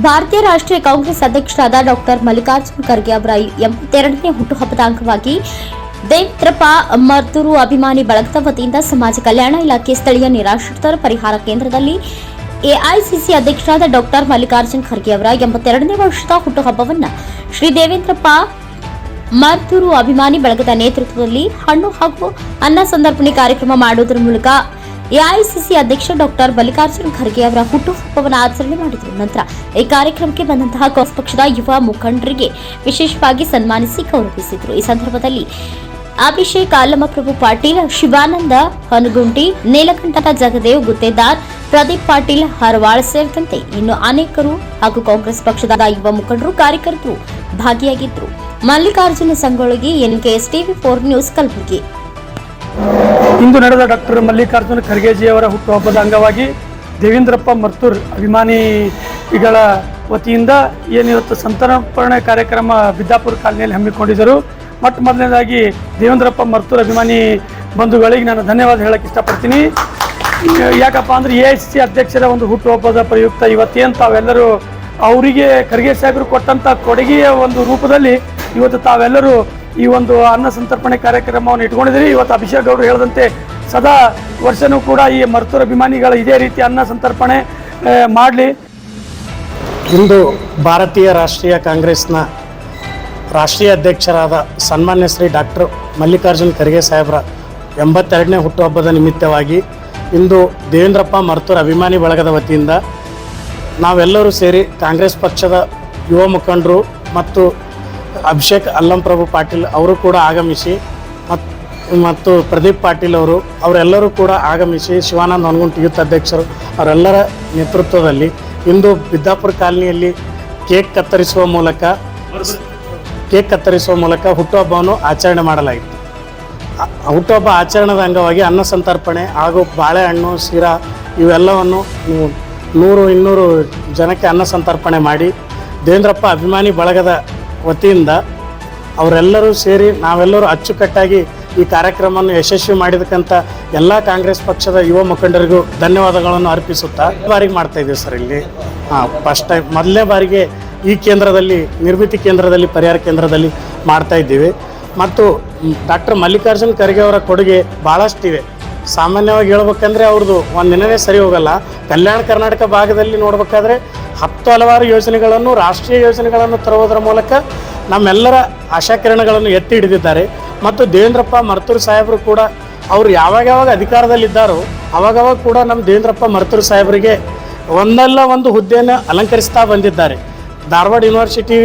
ಭಾರತೀಯ ರಾಷ್ಟ್ರೀಯ ಕಾಂಗ್ರೆಸ್ ಅಧ್ಯಕ್ಷರಾದ ಡಾಕ್ಟರ್ ಮಲ್ಲಿಕಾರ್ಜುನ್ ಖರ್ಗೆ ಅವರ ಎಂಬತ್ತೆರಡನೇ ಹುಟ್ಟುಹಬ್ಬದ ಅಂಗವಾಗಿ ದೇವೇಂದ್ರಪ್ಪ ಮರ್ತೂರು ಅಭಿಮಾನಿ ಬಳಗದ ವತಿಯಿಂದ ಸಮಾಜ ಕಲ್ಯಾಣ ಇಲಾಖೆ ಸ್ಥಳೀಯ ನಿರಾಶ್ರಿತರ ಪರಿಹಾರ ಕೇಂದ್ರದಲ್ಲಿ ಎಐಸಿಸಿ ಅಧ್ಯಕ್ಷರಾದ ಡಾಕ್ಟರ್ ಮಲ್ಲಿಕಾರ್ಜುನ್ ಖರ್ಗೆ ಅವರ ಎಂಬತ್ತೆರಡನೇ ವರ್ಷದ ಹುಟ್ಟುಹಬ್ಬವನ್ನು ಶ್ರೀ ದೇವೇಂದ್ರಪ್ಪ ಮರ್ತೂರು ಅಭಿಮಾನಿ ಬಳಗದ ನೇತೃತ್ವದಲ್ಲಿ ಹಣ್ಣು ಹಾಗೂ ಅನ್ನ ಸಂದರ್ಪಣೆ ಕಾರ್ಯಕ್ರಮ ಮಾಡುವುದರ ಮೂಲಕ ಎಐಸಿಸಿ ಅಧ್ಯಕ್ಷ ಡಾಕ್ಟರ್ ಮಲ್ಲಿಕಾರ್ಜುನ್ ಖರ್ಗೆ ಅವರ ಹುಟ್ಟುಹಬ್ಬವನ್ನು ಆಚರಣೆ ಮಾಡಿದರು. ನಂತರ ಈ ಕಾರ್ಯಕ್ರಮಕ್ಕೆ ಬಂದಂತಹ ಕಾಂಗ್ರೆಸ್ ಪಕ್ಷದ ಯುವ ಮುಖಂಡರಿಗೆ ವಿಶೇಷವಾಗಿ ಸನ್ಮಾನಿಸಿ ಗೌರವಿಸಿದರು. ಈ ಸಂದರ್ಭದಲ್ಲಿ ಅಭಿಷೇಕ್ ಆಲಮಪ್ರಭು ಪಾಟೀಲ್, ಶಿವಾನಂದ ಹನುಗುಂಟಿ ನೀಲಕಂಠ ಜಗದೇವ್ ಗುತ್ತೇದಾರ್, ಪ್ರದೀಪ್ ಪಾಟೀಲ್, ಹರವಾಳ್ ಸೇರಿದಂತೆ ಇನ್ನು ಅನೇಕರು ಹಾಗೂ ಕಾಂಗ್ರೆಸ್ ಪಕ್ಷದ ಯುವ ಮುಖಂಡರು ಕಾರ್ಯಕರ್ತರು ಭಾಗಿಯಾಗಿದ್ದರು. Mallikarjuna Sangolagi NKS TV four news Kalaburagi. ಇಂದು ನಡೆದ ಡಾಕ್ಟರ್ ಮಲ್ಲಿಕಾರ್ಜುನ ಖರ್ಗೆಜಿಯವರ ಹುಟ್ಟುಹಬ್ಬದ ಅಂಗವಾಗಿ ದೇವೇಂದ್ರಪ್ಪ ಮರ್ತೂರ್ ಅಭಿಮಾನಿಗಳ ವತಿಯಿಂದ ಏನಿವತ್ತು ಸಂತರ್ಪಣೆ ಕಾರ್ಯಕ್ರಮ ಬಿದ್ದಾಪುರ ಕಾಲನಿಯಲ್ಲಿ ಹಮ್ಮಿಕೊಂಡಿದ್ದರು. ಮೊಟ್ಟ ಮೊದಲನೇದಾಗಿ ದೇವೇಂದ್ರಪ್ಪ ಮರ್ತೂರ್ ಅಭಿಮಾನಿ ಬಂಧುಗಳಿಗೆ ನಾನು ಧನ್ಯವಾದ ಹೇಳಕ್ಕೆ ಇಷ್ಟಪಡ್ತೀನಿ. ಯಾಕಪ್ಪ ಅಂದ್ರೆ ಎ ಐ ಸಿ ಅಧ್ಯಕ್ಷರ ಒಂದು ಹುಟ್ಟುಹಬ್ಬದ ಪ್ರಯುಕ್ತ ಇವತ್ತೇನು ತಾವೆಲ್ಲರೂ ಅವರಿಗೆ ಖರ್ಗೆ ಸಾಹೇಬರು ಕೊಟ್ಟಂಥ ಕೊಡುಗೆಯ ಒಂದು ರೂಪದಲ್ಲಿ ಇವತ್ತು ತಾವೆಲ್ಲರೂ ಈ ಒಂದು ಅನ್ನ ಸಂತರ್ಪಣೆ ಕಾರ್ಯಕ್ರಮವನ್ನು ಇಟ್ಕೊಂಡಿದ್ದೀರಿ ಇವತ್ತು ಅಭಿಷೇಕ್ ಅವರು ಹೇಳಿದಂತೆ ಸದಾ ವರ್ಷನೂ ಕೂಡ ಈ ಮರ್ತೂರ ಅಭಿಮಾನಿಗಳ ಇದೇ ರೀತಿ ಅನ್ನ ಸಂತರ್ಪಣೆ ಮಾಡಲಿ. ಇಂದು ಭಾರತೀಯ ರಾಷ್ಟ್ರೀಯ ಕಾಂಗ್ರೆಸ್ನ ರಾಷ್ಟ್ರೀಯ ಅಧ್ಯಕ್ಷರಾದ ಸನ್ಮಾನ್ಯ ಶ್ರೀ ಡಾಕ್ಟರ್ ಮಲ್ಲಿಕಾರ್ಜುನ್ ಖರ್ಗೆ ಸಾಹೇಬ್ರ ಎಂಬತ್ತೆರಡನೇ ಹುಟ್ಟುಹಬ್ಬದ ನಿಮಿತ್ತವಾಗಿ ಇಂದು ದೇವೇಂದ್ರಪ್ಪ ಮರ್ತೂರ್ ಅಭಿಮಾನಿ ಬಳಗದ ವತಿಯಿಂದ ನಾವೆಲ್ಲರೂ ಸೇರಿ ಕಾಂಗ್ರೆಸ್ ಪಕ್ಷದ ಯುವ ಮುಖಂಡರು ಮತ್ತು ಅಭಿಷೇಕ್ ಅಲ್ಲಂಪ್ರಭು ಪಾಟೀಲ್ ಅವರು ಕೂಡ ಆಗಮಿಸಿ ಮತ್ ಮತ್ತು ಪ್ರದೀಪ್ ಪಾಟೀಲ್ ಅವರು, ಅವರೆಲ್ಲರೂ ಕೂಡ ಆಗಮಿಸಿ ಶಿವಾನಂದ ಹೊನಗುಂಟ್ ಯೂತ್ ಅಧ್ಯಕ್ಷರು ಅವರೆಲ್ಲರ ನೇತೃತ್ವದಲ್ಲಿ ಇಂದು ಬಿದ್ದಾಪುರ ಕಾಲನಿಯಲ್ಲಿ ಕೇಕ್ ಕತ್ತರಿಸುವ ಮೂಲಕ ಕೇಕ್ ಕತ್ತರಿಸುವ ಮೂಲಕ ಹುಟ್ಟುಹಬ್ಬವನ್ನು ಆಚರಣೆ ಮಾಡಲಾಯಿತು ಹುಟ್ಟುಹಬ್ಬ ಆಚರಣೆದ ಅಂಗವಾಗಿ ಅನ್ನ ಸಂತರ್ಪಣೆ ಹಾಗೂ ಬಾಳೆಹಣ್ಣು, ಶಿರಾ ಇವೆಲ್ಲವನ್ನು ನೂರು ಇನ್ನೂರು ಜನಕ್ಕೆ ಅನ್ನ ಸಂತರ್ಪಣೆ ಮಾಡಿ ದೇವೇಂದ್ರಪ್ಪ ಅಭಿಮಾನಿ ಬಳಗದ ವತಿಯಿಂದ ಅವರೆಲ್ಲರೂ ಸೇರಿ ನಾವೆಲ್ಲರೂ ಅಚ್ಚುಕಟ್ಟಾಗಿ ಈ ಕಾರ್ಯಕ್ರಮವನ್ನು ಯಶಸ್ವಿ ಮಾಡಿದಕ್ಕಂಥ ಎಲ್ಲ ಕಾಂಗ್ರೆಸ್ ಪಕ್ಷದ ಯುವ ಮುಖಂಡರಿಗೂ ಧನ್ಯವಾದಗಳನ್ನು ಅರ್ಪಿಸುತ್ತಾ ಬಾರಿಗೆ ಮಾಡ್ತಾ ಇದ್ದೀವಿ ಸರ್ ಇಲ್ಲಿ. ಹಾಂ ಫಸ್ಟ್ ಟೈಮ್ ಮೊದಲನೇ ಬಾರಿಗೆ ಈ ಕೇಂದ್ರದಲ್ಲಿ, ನಿರ್ಮಿತಿ ಕೇಂದ್ರದಲ್ಲಿ, ಪರಿಹಾರ ಕೇಂದ್ರದಲ್ಲಿ ಮಾಡ್ತಾ ಇದ್ದೀವಿ. ಮತ್ತು ಡಾಕ್ಟರ್ ಮಲ್ಲಿಕಾರ್ಜುನ್ ಖರ್ಗೆ ಅವರ ಕೊಡುಗೆ ಭಾಳಷ್ಟಿವೆ ಸಾಮಾನ್ಯವಾಗಿ ಹೇಳ್ಬೇಕಂದ್ರೆ ಅವ್ರದ್ದು ಒಂದು ದಿನವೇ ಸರಿ ಹೋಗಲ್ಲ. ಕಲ್ಯಾಣ ಕರ್ನಾಟಕ ಭಾಗದಲ್ಲಿ ನೋಡ್ಬೇಕಾದ್ರೆ ಹತ್ತು ಹಲವಾರು ಯೋಜನೆಗಳನ್ನು, ರಾಷ್ಟ್ರೀಯ ಯೋಜನೆಗಳನ್ನು ತರುವುದರ ಮೂಲಕ ನಮ್ಮೆಲ್ಲರ ಆಶಾಕಿರಣಗಳನ್ನು ಎತ್ತಿ ಹಿಡಿದಿದ್ದಾರೆ. ಮತ್ತು ದೇವೇಂದ್ರಪ್ಪ ಮರ್ತೂರು ಸಾಹೇಬರು ಕೂಡ ಅವರು ಯಾವಾಗ ಯಾವಾಗ ಅಧಿಕಾರದಲ್ಲಿದ್ದಾರೋ, ಅವಾಗವಾಗ ಕೂಡ ನಮ್ಮ ದೇವೇಂದ್ರಪ್ಪ ಮರ್ತೂರು ಸಾಹೇಬರಿಗೆ ಒಂದಲ್ಲ ಒಂದು ಹುದ್ದೆಯನ್ನು ಅಲಂಕರಿಸ್ತಾ ಬಂದಿದ್ದಾರೆ. ಧಾರವಾಡ ಯೂನಿವರ್ಸಿಟಿ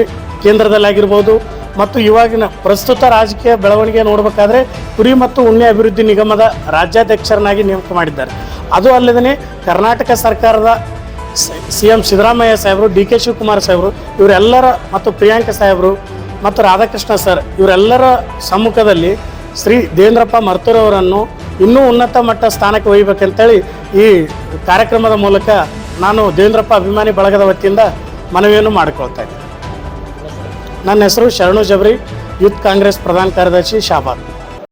ಕೇಂದ್ರದಲ್ಲಾಗಿರ್ಬೋದು ಮತ್ತು ಇವಾಗಿನ ಪ್ರಸ್ತುತ ರಾಜಕೀಯ ಬೆಳವಣಿಗೆ ನೋಡಬೇಕಾದ್ರೆ ಕುರಿ ಮತ್ತು ಉಣ್ಣೆ ಅಭಿವೃದ್ಧಿ ನಿಗಮದ ರಾಜ್ಯಾಧ್ಯಕ್ಷರನ್ನಾಗಿ ನೇಮಕ ಮಾಡಿದ್ದಾರೆ. ಅದು ಅಲ್ಲದೇ ಕರ್ನಾಟಕ ಸರ್ಕಾರದ ಸಿ ಎಂ ಸಿದ್ದರಾಮಯ್ಯ ಸಾಹೇಬರು, ಡಿ ಕೆ ಶಿವಕುಮಾರ್ ಸಾಹೇಬರು, ಇವರೆಲ್ಲರ ಮತ್ತು ಪ್ರಿಯಾಂಕ ಸಾಹೇಬರು ಮತ್ತು ರಾಧಾಕೃಷ್ಣ ಸರ್, ಇವರೆಲ್ಲರ ಸಮ್ಮುಖದಲ್ಲಿ ಶ್ರೀ ದೇವೇಂದ್ರಪ್ಪ ಮರ್ತೂರವರನ್ನು ಇನ್ನೂ ಉನ್ನತ ಮಟ್ಟ ಸ್ಥಾನಕ್ಕೆ ಒಯ್ಯಬೇಕಂತೇಳಿ ಈ ಕಾರ್ಯಕ್ರಮದ ಮೂಲಕ ನಾನು ದೇವೇಂದ್ರಪ್ಪ ಅಭಿಮಾನಿ ಬಳಗದ ವತಿಯಿಂದ ಮನವಿಯನ್ನು ಮಾಡಿಕೊಳ್ತಾ ಇದ್ದೀನಿ. ನನ್ನ ಹೆಸರು ಶರಣು ಜಬ್ರಿ, ಯೂತ್ ಕಾಂಗ್ರೆಸ್ ಪ್ರಧಾನ ಕಾರ್ಯದರ್ಶಿ ಶಾಬಾದ್.